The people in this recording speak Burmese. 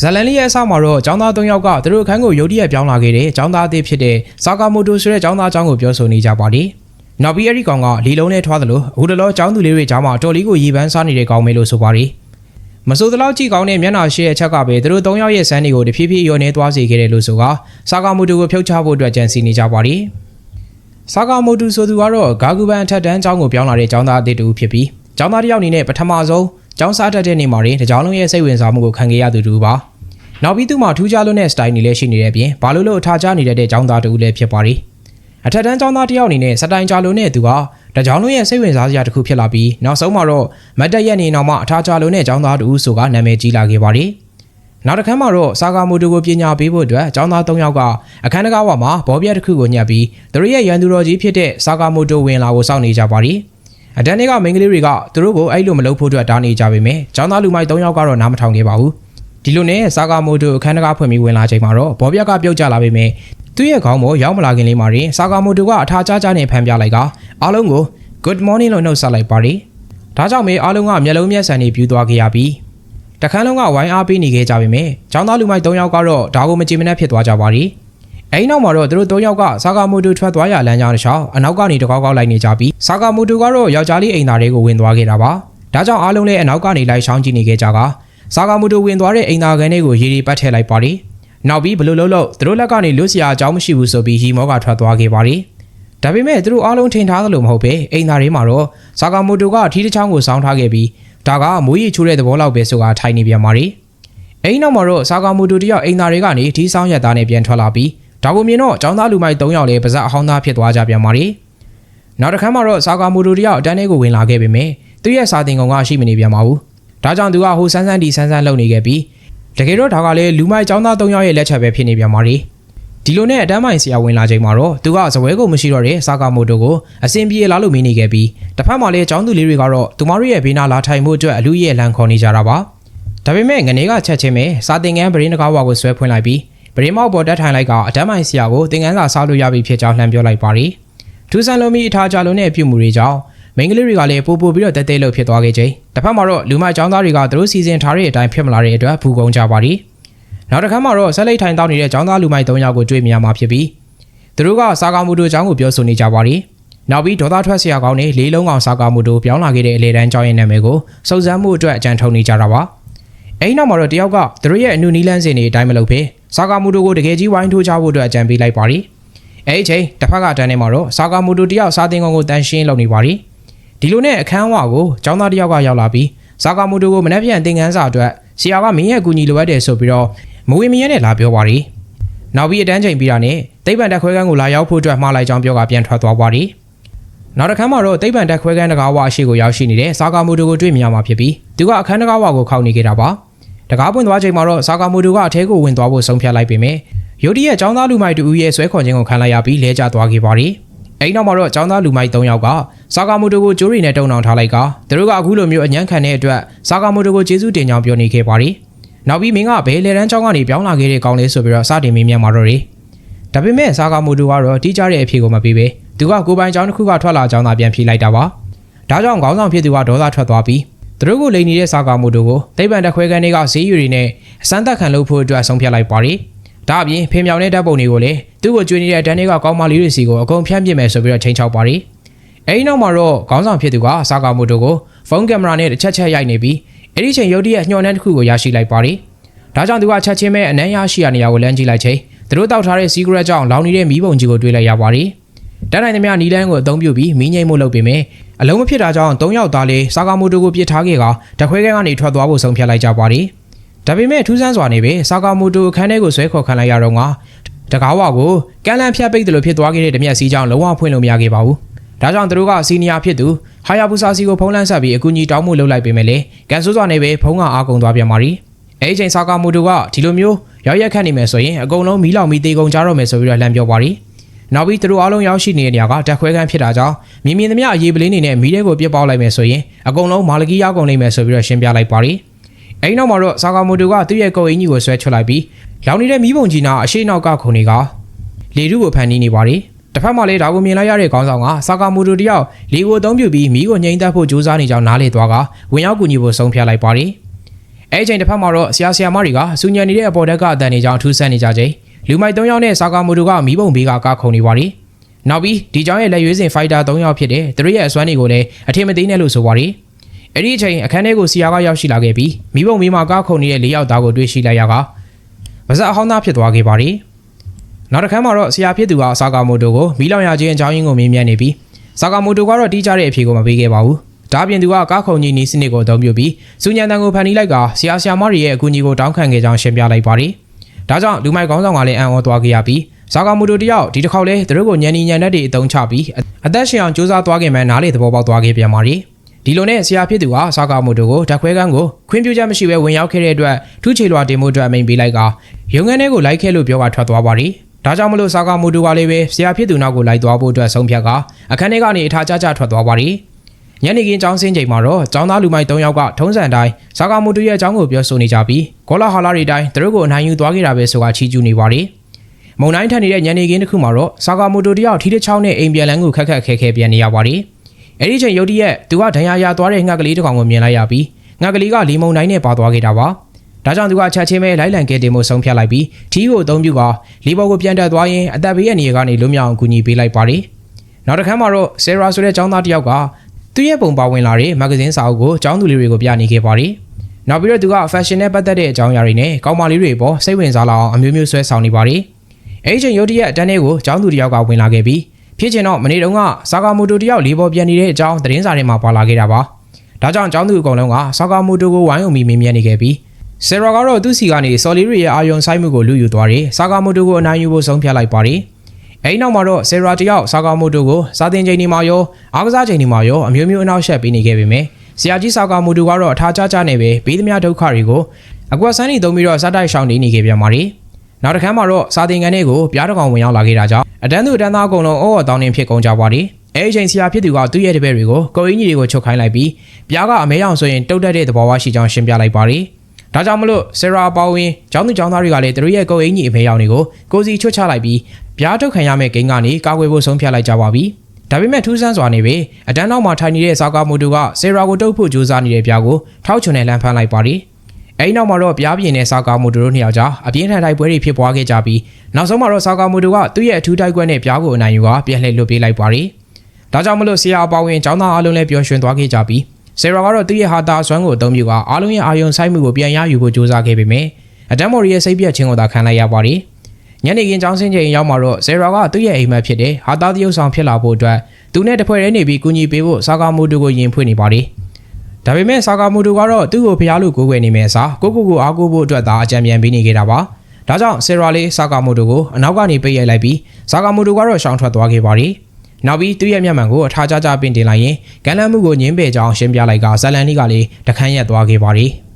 ဇလန်လီရဲ့အစမှာတော့ចောင်းသား၃ယောက်ကသူတို့အခန်းကိုရုတ်တရက်ပြောင်းလာခဲ့တဲ့ចောင်းသားအသစ်ဖြစ်တဲ့ဆာကာမိုတိုဆိုတဲ့ចောင်းသားအကြောင်းကိုပြောဆိုနေကြပါတယ်။နောက်ပြီးအဲ့ဒီကောင်ကလီလုံးနဲ့ထွားသလိုအခုတလောចောင်းသူလေးတွေကြားမှာတော်လီကိုရီပန်းစားနေတဲ့ကောင်မေလို့ဆိုပါတယ်။မဆိုးတလောက်ကြည့်ကောင်းတဲ့မျက်နှာရှိရဲ့အချက်ကပဲသူတို့၃ယောက်ရဲ့စမ်းတွေကိုတဖြည်းဖြည်းရောနေသွားစေခဲ့တယ်လို့ဆိုကဆာကာမိုတိုကိုဖြုတ်ချဖို့အတွက်ကြံစီနေကြပါတယ်။ဆာကာမိုတိုဆိုသူကတော့ဂါဂူဘန်အထက်တန်းကျောင်းကိုပြောင်းလာတဲ့ចောင်းသားအသစ်တူဖြစ်ပြီးចောင်းသားတစ်ယောက်အနေနဲ့ပထမဆုံးကျောင်းစားတတ်တဲ့နေမှာတွင်တကြောင်လုံးရဲ့စိတ်ဝင်စားမှုကိုခံခဲ့ရသူတူပါ။ နောက်ပြီးသူ့မှာထူးခြားလွန်းတဲ့ style နေလည်းရှိနေတဲ့အပြင်ဘာလို့လို့အထာကျနေတတ်တဲ့ကျောင်းသားတူလည်းဖြစ်ပါတယ်။အထက်တန်းကျောင်းသားတစ်ယောက်အနေနဲ့စတိုင်ကြလွန်းတဲ့သူကတကြောင်လုံးရဲ့စိတ်ဝင်စားစရာတစ်ခုဖြစ်လာပြီးနောက်ဆုံးမှာတော့မတ်တက်ရက်နေနောက်မှအထာကျလွန်းတဲ့ကျောင်းသားတူဆိုကနာမည်ကြီးလာခဲ့ပါတယ်။နောက်တစ်ခါမှတော့စာကာမိုတိုကိုပညာပေးဖို့အတွက်ကျောင်းသား၃ယောက်ကအခန်းတကားဝမှာဘောပြက်တစ်ခုကိုညှပ်ပြီးသူတို့ရဲ့ရန်သူတော်ကြီးဖြစ်တဲ့စာကာမိုတိုဝင်လာကိုစောင့်နေကြပါတယ်။အတန်းတွေကမိန်းကလေးတွေကသူတို့ကိုအဲ့လိုမလုပ်ဖို့အတွက်တားနေကြပေမဲ့ကျောင်းသားလူမိုက်၃ယောက်ကတော့နားမထောင်ခဲ့ပါဘူး။ ဒီလိုနဲ့စာကာမိုတိုအခန်းတကားဖွင့်ပြီးဝင်လာချိန်မှာတော့ဘောပြက်ကပြုတ်ကျလာပေမဲ့သူ့ရဲ့ခေါင်းပေါ်ရောက်မလာခင်လေးမှာရင်စာကာမိုတိုကအထာကျကျနဲ့ဖန်ပြလိုက်ကအားလုံးကို good morning လို့နှုတ်ဆက်လိုက်ပါတယ်။ဒါကြောင့်မေအားလုံးကမျက်လုံးမျက်စံတွေပြူသွားခဲ့ရပြီးတခန်းလုံးကဝိုင်းအားပေးနေခဲ့ကြပေမဲ့ကျောင်းသားလူမိုက်၃ယောက်ကတော့ဒါကိုမကြည်မနှက်ဖြစ်သွားကြပါရီ။အဲဒီနောက်မှာတော့သူတို့၃ယောက်ကစာကာမိုတိုထွက်သွားရလမ်းကြောင်းတစ်လျှောက်အနောက်ကနေတကောက်ကောက်လိုက်နေကြပြီးစာကာမိုတိုကတော့ယောက်ျားလေးအိမ်သားတွေကိုဝင်သွားခဲ့တာပါ။ဒါကြောင့်အားလုံးလည်းအနောက်ကနေလိုက်ရှောင်းကြည့်နေခဲ့ကြက စာကာမိုတိုဝင်သွားတဲ့အိမ်သားခန်းတွေကိုရေဒီပတ်ထည့်လိုက်ပါရီ။နောက်ပြီးဘလို့လို့လို့သူတို့လက်ကနေလွတ်စရာအကြောင်းမရှိဘူးဆိုပြီးရီမောကထွက်သွားခဲ့ပါရီ။ဒါပေမဲ့သူတို့အားလုံးထင်ထားသလိုမဟုတ်ပဲအိမ်သားတွေမှာတော့စာကာမိုတိုကထီးတစ်ချောင်းကိုစောင်းထားခဲ့ပြီးဒါကမိုးရီချိုးတဲ့သဘောလောက်ပဲဆိုတာထိုင်နေပြန်ပါရီ။အိမ်နောက်မှာတော့စာကာမိုတိုတယောက်အိမ်သားတွေကနေထီးဆောင်ရက်သားနဲ့ပြန်ထွက်လာပြီးဒါကိုမြင်တော့ចောင်းသားလူမိုက်၃ယောက်လည်းပါဇက်အဟောင်းသားဖြစ်သွားကြပြန်ပါရီ။နောက်တစ်ခါမှတော့စာကာမိုတိုတယောက်အတန်းလေးကိုဝင်လာခဲ့ပေမဲ့သူ့ရဲ့စာတင်ကုံကရှိမနေပြန်ပါဘူး။ ဒါကြောင့်သူကဟိုဆန်းဆန်းဒီဆန်းဆန်းလုပ်နေခဲ့ပြီးတကယ်တော့ဒါကလည်းလူမိုက်ចောင်းသား၃ယောက်ရဲ့လက်ချက်ပဲဖြစ်နေပြန်ပါရီ။ဒီလိုနဲ့အတန်းမိုင်ဆရာဝင်လာချိန်မှာတော့သူကဇပွဲကိုမရှိတော့တဲ့စာကာမိုတိုကိုအစင်ပြေလာလို့မင်းနေခဲ့ပြီးတစ်ဖက်မှာလည်းចောင်းသူလေးတွေကတော့သူမတို့ရဲ့ဘေးနာလာထိုင်မှုအတွက်အလူရဲ့လန်ခေါ်နေကြတာပါဒါပေမဲ့ငနေကချက်ချင်းပဲစာတင်ငန်းပရင်းတကားဝါကိုဆွဲဖွင့်လိုက်ပြီးပရင်းမောက်ပေါ်တက်ထိုင်လိုက်ကအတန်းမိုင်ဆရာကိုတင်ငန်းစာစားလို့ရပြီဖြစ်ကြောင်းလှမ်းပြောလိုက်ပါရီထူးဆန်းလုံးမီအထားကြလုံးတဲ့အပြုမှုတွေကြောင့် မိန်းကလေးတွေကလည်းပို့ပို့ပြီးတော့တဲတဲလို့ဖြစ်သွားခဲ့ချိန်တစ်ဖက်မှာတော့လူမအကြောင်းသားတွေကသူတို့စီစဉ်ထားတဲ့အတိုင်းဖြစ်မလာတဲ့အတွက်ဘူကုန်းကြပါရီနောက်တစ်ခါမှတော့ဆက်လက်ထိုင်တောင်းနေတဲ့ចောင်းသားလူမိုက်၃ယောက်ကိုတွေ့မြင်ရမှာဖြစ်ပြီးသူတို့ကစာကာမူတိုအကြောင်းကိုပြောဆိုနေကြပါရီနောက်ပြီးဒေါသထွက်ဆရာကောင်းနဲ့လေးလုံးကောင်စာကာမူတိုပြောင်းလာခဲ့တဲ့အလေတန်းကျောင်းရဲ့နာမည်ကိုစုံစမ်းမှုအတွက်အကြံထုတ်နေကြတာပါအဲဒီနောက်မှာတော့တယောက်ကသူတို့ရဲ့အနုနီးလန်းစင်တွေအတိုင်းမလုပ်ဘဲစာကာမူတိုကိုတကယ်ကြီးဝိုင်းထိုးချဖို့အတွက်အကြံပေးလိုက်ပါရီအဲဒီချိန်တစ်ဖက်ကတန်းထဲမှာတော့စာကာမူတိုတယောက်စာတင်ကောင်ကိုတန်ရှင်းလုပ်နေပါရီ ဒီလိုနဲ့အခန်းဝါကိုကျောင်းသားတယောက်ကရောက်လာပြီးစာကာမူတိုကိုမနှက်ပြန်သင်ခန်းစာအတွက်ဆရာကမင်းရဲ့အကူအညီလိုအပ်တယ်ဆိုပြီးတော့မဝေမရဲနဲ့လာပြောပါရီနောက်ပြီးအတန်းချိန်ပြီးတာနဲ့တိတ်ပံတက်ခွဲကန်းကိုလာရောက်ဖို့အတွက်မှားလိုက်ကြောင်းပြောကပြန်ထွက်သွားပါရီနောက်တစ်ခါမှတော့တိတ်ပံတက်ခွဲကန်းတကားဝါအရှိကိုရောက်ရှိနေတဲ့စာကာမူတိုကိုတွေ့မြင်ရမှာဖြစ်ပြီးသူကအခန်းတကားဝါကိုခောက်နေခဲ့တာပါတကားပွင့်သွားချိန်မှာတော့စာကာမူတိုကအထဲကိုဝင်သွားဖို့ဆုံးဖြတ်လိုက်ပေမဲ့ယိုဒီရဲ့ចောင်းသားလူမိုက်တူဦးရဲ့ဆွဲခေါ်ခြင်းကိုခံလိုက်ရပြီးလဲကျသွားခဲ့ပါရီအဲ့နောက်မှာတော့ចောင်းသားလူမိုက်၃ယောက်က စာကာမူတိုကိုကျိုးရီနဲ့တုံအောင်ထားလိုက်ကသူတို့ကအခုလိုမျိုးအညံ့ခံတဲ့အတွက်စာကာမူတိုကိုကျေးဇူးတင်ကြောင်းပြောနေခဲ့ပါရီနောက်ပြီးမင်းကဘယ်လေတန်းချောင်းကနေပြောင်းလာခဲ့တဲ့ကောင်းလေးဆိုပြီးတော့စတင်မေးမြန်းมาတော့တယ်ဒါပေမဲ့စာကာမိုတိုကတော့တိကျတဲ့အဖြေကိုမပေးပဲသူကကိုပိုင်ချောင်းတစ်ခုကထွက်လာကြောင်းသာပြန်ဖြေလိုက်တာပါဒါကြောင့်ခေါင်းဆောင်ဖြစ်သူကဒေါသထွက်သွားပြီးသူတို့ကိုလိန်နေတဲ့စာကာမိုတိုကိုတိတ်ပံတက်ခွဲကန်တွေကဈေးယူတွေနဲ့အစမ်းသက်ခံလုပ်ဖို့အတွက်ဆုံးဖြတ်လိုက်ပါရီဒါအပြင်ဖင်မြောင်တဲ့ဓာတ်ပုံတွေကိုလည်းသူ့ကိုကျွေးနေတဲ့တန်းတွေကကောင်းမလေးတွေစီကိုအကုန်ဖြန့်ပြစ်မယ်ဆိုပြီးတော့ချိန်ချောက်ပါရီ အဲဒီနောက်မှာတော့ခေါင်းဆောင်ဖြစ်သူကစာကာမိုတိုကိုဖုန်းကင်မရာနဲ့တစ်ချက်ချက်ရိုက်နေပြီးအဲ့ဒီချိန်ရုတ်တရက်ညှော်နှန်းတစ်ခုကိုရရှိလိုက်ပါရီဒါကြောင့်သူကချက်ချင်းပဲအနမ်းရရှိရနေရကိုလမ်းကြည့်လိုက်ချိန်သူတို့တောက်ထားတဲ့ secret ကြောင့်လောင်နေတဲ့မီးပုံကြီးကိုတွေ့လိုက်ရပါတယ်။တန်းနိုင်သမျှနီလန်းကိုအသုံးပြုပြီးမီးငိမ့်မှုလုပ်ပေမဲ့အလုံးမဖြစ်တာကြောင့်၃ယောက်သားလေးစာကာမိုတိုကိုပြစ်ထားခဲ့ကတခွဲခဲကနေထွက်သွားဖို့ဆုံးဖြတ်လိုက်ကြပါတယ်။ဒါပေမဲ့ထူးဆန်းစွာနေပဲစာကာမိုတိုအခန်းထဲကိုဆွဲခေါ်ခံလိုက်ရတော့ကတကားဝါကိုကမ်းလန်းဖြတ်ပိတ်တယ်လို့ဖြစ်သွားခဲ့တဲ့ဓမြက်စီးကြောင့်လုံးဝဖွင့်လို့မရခဲ့ပါဘူး။ ဒါကြောင့်သူတို့ကစီနီယာဖြစ်သူဟာယာဘူစာစီကိုဖုံးလန်းဆက်ပြီးအကူအညီတောင်းမှုလုပ်လိုက်ပေမဲ့လေကန်ဆိုးစွာနေပဲဖုံးကအားကုန်သွားပြန်ပါရီ။အဲဒီချိန်စာကာမိုတိုကဒီလိုမျိုးရောက်ရက်ခတ်နေမယ်ဆိုရင်အကုန်လုံးမီးလောင်မီးသေးကုန်ကြတော့မယ်ဆိုပြီးတော့လှမ်းပြောပါရီနောက်ပြီးသူတို့အားလုံးရောက်ရှိနေတဲ့နေရာကတက်ခွဲခန်းဖြစ်တာကြောင့်မြင်မြင်သမျှအရေးပလင်းနေနဲ့မီးတဲ့ကိုပြစ်ပေါက်လိုက်မယ်ဆိုရင်အကုန်လုံးမာလကီရောက်ကုန်လိမ့်မယ်ဆိုပြီးတော့ရှင်းပြလိုက်ပါရီအဲဒီနောက်မှာတော့ဆာကာမိုတိုကသူ့ရဲ့ကိုယ်အင်ကြီးကိုဆွဲချွတ်လိုက်ပြီးလောင်နေတဲ့မီးပုံကြီးနာအရှိနောက်ကခုန်နေကလေထုကိုဖန်တီးနေပါရီ တစ်ဖက်မှာလည်းဒါကိုမြင်လိုက်ရတဲ့ခေါင်းဆောင်ကဆာကာမိုတိုတယောက်လေကိုအသုံးပြုပြီးမီးကိုငြိမ်းသက်ဖို့ကြိုးစားနေကြောင်းနားလေသွားကဝင်ရောက်ကူညီဖို့ဆုံးဖြတ်လိုက်ပါရီအဲ့ဒီချိန်တစ်ဖက်မှာတော့ဆရာဆရာမတွေကစူညံနေတဲ့အပေါ်တက်ကအတန်နေကြောင်းထူးဆန်းနေကြချိန်လူမိုက်၃ယောက်နဲ့စာကာမိုတိုကမီးပုံဘေးကကားခုံနေပါတယ်။နောက်ပြီးဒီကြောင်းရဲ့လက်ရွေးစင်ဖိုက်တာ၃ယောက်ဖြစ်တဲ့သူတို့ရဲ့အစွမ်းတွေကိုလည်းအထင်မသေးနဲ့လို့ဆိုပါတယ်။အဲ့ဒီအချိန်အခန်းထဲကိုဆရာကရောက်ရှိလာခဲ့ပြီးမီးပုံဘေးမှာကားခုံနေတဲ့၄ယောက်သားကိုတွေ့ရှိလိုက်ရကဗဇက်အဟောင်းသားဖြစ်သွားခဲ့ပါတယ်။ နောက်တစ်ခါမှာတော့ဆရာဖြစ်သူကစာကာမိုတိုကိုမီးလောင်ရခြင်းအကြောင်းရင်းကိုမေးမြန်းနေပြီးစာကာမိုတိုကတော့တီးကြတဲ့အဖြေကိုမပေးခဲ့ပါဘူး။ဒါပြင်သူကကားခုံကြီးနီးစနစ်ကိုအသုံးပြုပြီးစူညံတန်ကိုဖန်တီးလိုက်ကဆရာဆရာမတွေရဲ့အကူအညီကိုတောင်းခံခဲ့ကြောင်းရှင်းပြလိုက်ပါတယ်။ဒါကြောင့်လူမိုက်ကောင်းဆောင်ကလည်းအံ့ဩသွားခဲ့ရပြီးဇာကာမိုတိုတယောက်ဒီတစ်ခေါက်လဲသူတို့ကိုညံနေညံတဲ့တွေအသုံးချပြီးအသက်ရှင်အောင်စူးစမ်းသွားခင်မှနားလေသဘောပေါက်သွားခဲ့ပြန်ပါတယ်။ဒီလိုနဲ့ဆရာဖြစ်သူကဇာကာမိုတိုကိုဓာတ်ခွဲကန်းကိုခွင့်ပြုချက်မရှိဘဲဝင်ရောက်ခဲ့တဲ့အတွက်ထူးချေလွာတင်မှုအတွက်အမိန်ပေးလိုက်ကရုံငန်းထဲကိုလိုက်ခဲ့လို့ပြောကထွက်သွားပါတယ်။ ဒါကြောင့်မလို့ဇာကာမိုတိုကလည်းပဲဆရာဖြစ်သူနောက်ကိုလိုက်သွားဖို့အတွက်ဆုံးဖြတ်ကအခန်းထဲကနေအထာကျကျထွက်သွားပါတယ်။ညနေခင်းကျောင်းဆင်းချိန်မှာတော့ကျောင်းသားလူမိုက်၃ယောက်ကထုံးစံတိုင်းဇာကာမူတူရဲ့အကြောင်းကိုပြောဆိုနေကြပြီးဂေါလာဟာလာတွေတိုင်းသူတို့ကိုအနိုင်ယူသွားခဲ့တာပဲဆိုတာချီးကျူးနေပါတယ်။မုံတိုင်းထန်နေတဲ့ညနေခင်းတစ်ခုမှာတော့ဇာကာမူတူတယောက်ထီးတစ်ချောင်းနဲ့အိမ်ပြန်လန်းကိုခက်ခက်ခဲခဲပြန်နေရပါတယ်။အဲဒီချိန်ရုတ်တရက်သူကဒဏ်ရာရသွားတဲ့ငှက်ကလေးတစ်ကောင်ကိုမြင်လိုက်ရပြီးငှက်ကလေးကလီမုံတိုင်းနဲ့ပါသွားခဲ့တာပါ။ ဒါကြောင့်သူကချက်ချင်းပဲလိုက်လံကဲတင်မှုဆုံးဖြတ်လိုက်ပြီးထီးကိုအသုံးပြုကလီဘော်ကိုပြန်တက်သွားရင်အသက်ဘေးရဲ့နေရာကနေလွတ်မြောက်အောင်ကူညီပေးလိုက်ပါတယ်။နောက်တစ်ခါမှာတော့ဆယ်ရာဆိုတဲ့ចောင်းသားတစ်ယောက်ကသူ့ရဲ့ပုံပါဝင်လာတဲ့မဂ္ဂဇင်းစာအုပ်ကိုចောင်းသူလေးတွေကိုပြနေခဲ့ပါတယ်။နောက်ပြီးတော့သူက fashion နဲ့ပတ်သက်တဲ့အကြောင်းအရာတွေနဲ့ကောင်းမလေးတွေပေါ်စိတ်ဝင်စားလာအောင်အမျိုးမျိုးဆွဲဆောင်နေပါတယ်။အဲဒီချိန်ရုတ်တရက်အတန်းလေးကိုចောင်းသူတစ်ယောက်ကဝင်လာခဲ့ပြီးဖြစ်ချင်တော့မနေ့တုန်းကစာကာမိုတိုတစ်ယောက်လေးပေါ်ပြန်နေတဲ့အကြောင်းသတင်းစာထဲမှာပါလာခဲ့တာပါ။ဒါကြောင့်ចောင်းသူအကုန်လုံးကစာကာမိုတိုကိုဝိုင်းုံပြီးမင်းမြန်းနေခဲ့ပြီး ဆယ်ရာကတော့သူ့စီကနေဆော်လီရီရဲ့အာယုံဆိုင်မှုကိုလူယူသွားတယ်။စာကာမိုတိုကိုအနိုင်ယူဖို့ဆုံးဖြတ်လိုက်ပါတယ်။အဲဒီနောက်မှာတော့ဆယ်ရာတယောက်စာကာမိုတိုကိုစာတင်ချိန်ဒီမှာရောအားကစားချိန်ဒီမှာရောအမျိုးမျိုးအနောက်ရှက်ပေးနေခဲ့ပေမယ့်ဆရာကြီးစာကာမိုတိုကတော့အထာကျကျနဲ့ပဲဘေးသမျှဒုက္ခတွေကိုအကွက်ဆန်းနေသုံးပြီးတော့စတိုက်ရှောင်နေနေခဲ့ပြန်ပါတယ်။နောက်တစ်ခါမှာတော့စာတင်ကန်တွေကိုပြားတကောင်ဝင်ရောက်လာခဲ့တာကြောင့်အတန်းသူအတန်းသားအကုန်လုံးအော်အော်တောင်းနေဖြစ်ကုန်ကြပါတယ်။အဲဒီချိန်ဆရာဖြစ်သူကသူ့ရဲ့တပည့်တွေကိုကိုအင်းကြီးတွေကိုချုပ်ခိုင်းလိုက်ပြီးပြားကအမဲအောင်ဆိုရင်တုတ်တက်တဲ့သဘောဝရှိကြောင်းရှင်းပြလိုက်ပါတယ်။ ဒါကြောင့်မလို့ဆရာပေါဝင်ကျောင်းသူကျောင်းသားတွေကလည်းသူတို့ရဲ့ကိုအင်းကြီးအမဲအောင်တွေကိုကိုစီချွတ်ချလိုက်ပြီးပြားထုတ်ခံရမယ့်ဂိမ်းကနေကာကွယ်ဖို့ဆုံးဖြတ်လိုက်ကြပါပြီ။ဒါပေမဲ့ထူးဆန်းစွာနေပဲအတန်းနောက်မှာထိုင်နေတဲ့ဇာကာမိုတိုကဆယ်ရာကိုတုတ်ဖို့ကြိုးစားနေတဲ့ပြားကိုထောက်ချွန်နဲ့လမ်းဖမ်းလိုက်ပါတယ်။အဲဒီနောက်မှာတော့ပြားပြင်းနဲ့ဇာကာမိုတိုတို့နှစ်ယောက်ကြားအပြင်းထန်တိုက်ပွဲတွေဖြစ်ပွားခဲ့ကြပြီးနောက်ဆုံးမှာတော့ဇာကာမိုတိုကသူ့ရဲ့အထူးတိုက်ကွက်နဲ့ပြားကိုအနိုင်ယူကပြန်လှည့်လွတ်ပေးလိုက်ပါတယ်။ဒါကြောင့်မလို့ဆရာအပေါဝင်ចောင်းသားအားလုံးလည်းပျော်ရွှင်သွားခဲ့ကြပြီး ဆယ်ရာကတော့သူ့ရဲ့ဟာတာအစွမ်းကိုအသုံးပြုကအားလုံးရဲ့အာယုံဆိုင်မှုကိုပြန်ရယူဖို့ကြိုးစားခဲ့ပေမယ့်အတမ်မော်ရီရဲ့စိတ်ပြတ်ခြင်းကိုသာခံလိုက်ရပါတယ်။ညနေခင်းကျောင်းဆင်းချိန်ရောက်မှာတော့ဇေရာကသူ့ရဲ့အိမ်မက်ဖြစ်တဲ့ဟာသားတရုပ်ဆောင်ဖြစ်လာဖို့အတွက်သူနဲ့တဖွဲ့တည်းနေပြီးကူညီပေးဖို့စာကာမိုတိုကိုယင်ဖွင့်နေပါတယ်။ဒါပေမဲ့စာကာမိုတိုကတော့သူ့ကိုဖျားလို့ကိုးကွယ်နေမယ်အစားကိုကိုကိုအားကိုးဖို့အတွက်သာအကြံဉာဏ်ပေးနေခဲ့တာပါ။ဒါကြောင့်ဆယ်ရာလေးစာကာမိုတိုကိုအနောက်ကနေပိတ်ရိုက်လိုက်ပြီးစာကာမိုတိုကတော့ရှောင်ထွက်သွားခဲ့ပါတယ်။ နောက်ပြီးသူ့ရဲ့မျက်မှန်ကိုအထာကြကြပင်တင်လိုက်ရင်ကမ်းလှမ်းမှုကိုညင်းပယ်ကြောင်းရှင်းပြလိုက်ကဇလန်နီကလည်းတခန်းရက်သွားခဲ့ပါတယ်။